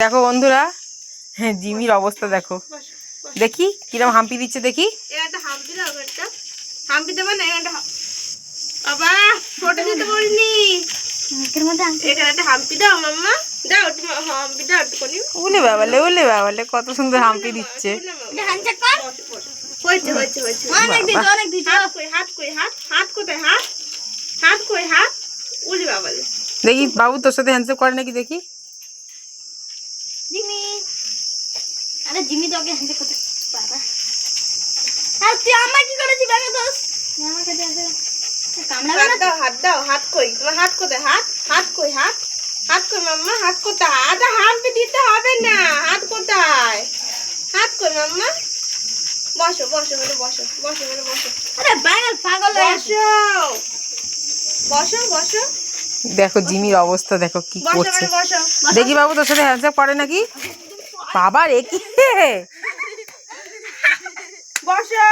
দেখো বন্ধুরা হ্যাঁ জিমির অবস্থা দেখো। দেখি কিরম হাম্পি দিচ্ছে দেখি। উলে বাবালে উলে বাবালে কত সুন্দর হাম্পি দিচ্ছে। হয়েছে হয়েছে হয়েছে। হাত কই হাত কই হাত হাত কোথায় হাত? হাত কই হাত? উলি বাবালে। দেখি বাবু তোর সাথে হ্যান্ডশেক করে নাকি দেখি? জিমি। আরে জিমি তো আগে হাসে কথা বাবা আর তুই আমার কি করেছিস ব্যাগে দোস আমার কাছে কামড়াবে হাত দাও হাত দাও হাত কই? তোমার হাত কোথায়? হাত হাত কই? হাত? হাত কই মাম্মা? হাত কোথায়? আদা হাম্পি দিতে হবে না। হাত কোথায়? হাত কই মাম্মা? বসো বসো বলে বসো বসো বলে বসো। আরে পাগল পাগল বসো বসো বসো। দেখো জিমির অবস্থা দেখো কি করছে। দেখি বাবু তোর সাথে হ্যান্ডশেক করে নাকি? বাবা রে কি বসো।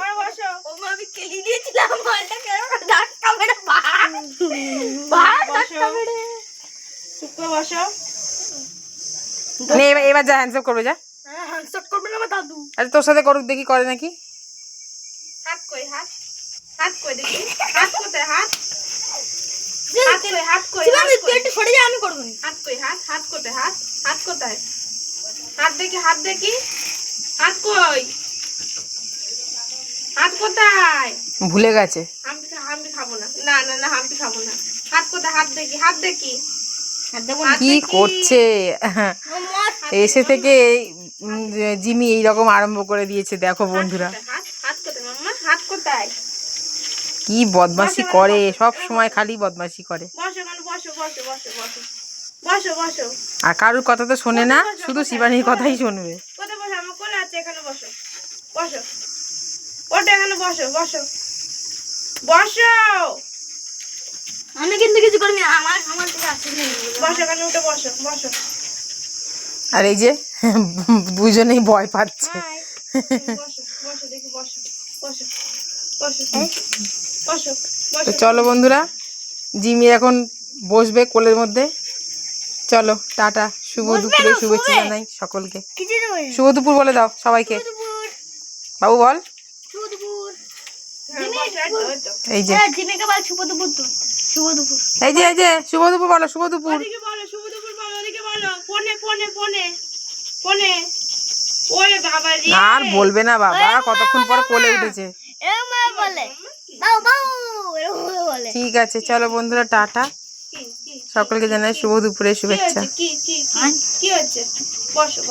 ওরে বসো ও মা, আমি কেলি দিয়েছিলাম বলটা কেন ধাক্কা মেরে বাহ। বাহ ধাক্কা মেরে। চুপ করে বসো। নে এবার যা হ্যান্ডশেক করবে যা। হ্যান্ডশট করবে না আরে তোর সাথে করুক দেখি করে নাকি। হাত কই হাত? হাত কই দেখি। হাত কোথায় হাত? কই হাত কই শিবাঙ্গি, তুই একটু সরে যা আমি করব হাত কই হাত হাত কোথায় হাত হাত কোথায় হাত দেখি হাত দেখি। হাত কই? হাত কোথায়? ভুলে গেছে। হাম্পি হাম্পি খাব না। না না না হাম্পি খাব না। হাত কোথায়? হাত দেখি হাত দেখি। হাত দেবো হাত কি করছে? এসে থেকে জিমি এইরকম আরম্ভ করে দিয়েছে। দেখো বন্ধুরা। হাত হাত কোথায় মাম্মা? হাত কোথায়? কি বদমাশি করে? সব সময় খালি বদমাশি করে। বসো কেন? বসো বসো বসো বসো। বসো বসো। আর কারুর কথা তো শোনে না শুধু শিবানীর কথাই শুনবে। কোথায় বসো? আমার কোলে আছে এখানে বসো। বসো। ওটা এখানে বসো বসো। বসো। আমি কিন্তু কিছু করিনি আমার আমার বসো এখানে উঠে বসো বসো। আর এই যে দুজনেই ভয় পাচ্ছে। বসো বসো দেখি বসো বসো বসো। তো চলো বন্ধুরা জিমি এখন বসবে কোলের মধ্যে। চলো টাটা শুভ দুপুরে শুভেচ্ছা জানাই সকলকে। শুভ দুপুর বলে দাও সবাইকে। বাবু বল। হ্যাঁ, বসো, এই যে। হ্যাঁ জিমিকে বল শুভ দুপুর তো। শুভ দুপুর। এই যে এই যে শুভ দুপুর বলো শুভ দুপুর। ওদিকে বলো শুভ দুপুর বলো ওদিকে বলো। ফোনে ফোনে ফোনে ফোনে। ওরে বাবা রে আর বলবে না বাবা কতক্ষণ পর কোলে উঠেছে। বলে। বাউ বাউ এরকম বলে। ঠিক আছে চলো বন্ধুরা টাটা। সকলকে জানাই শুভ দুপুরে শুভেচ্ছা। কি কি কি কি হচ্ছে বসো বসো।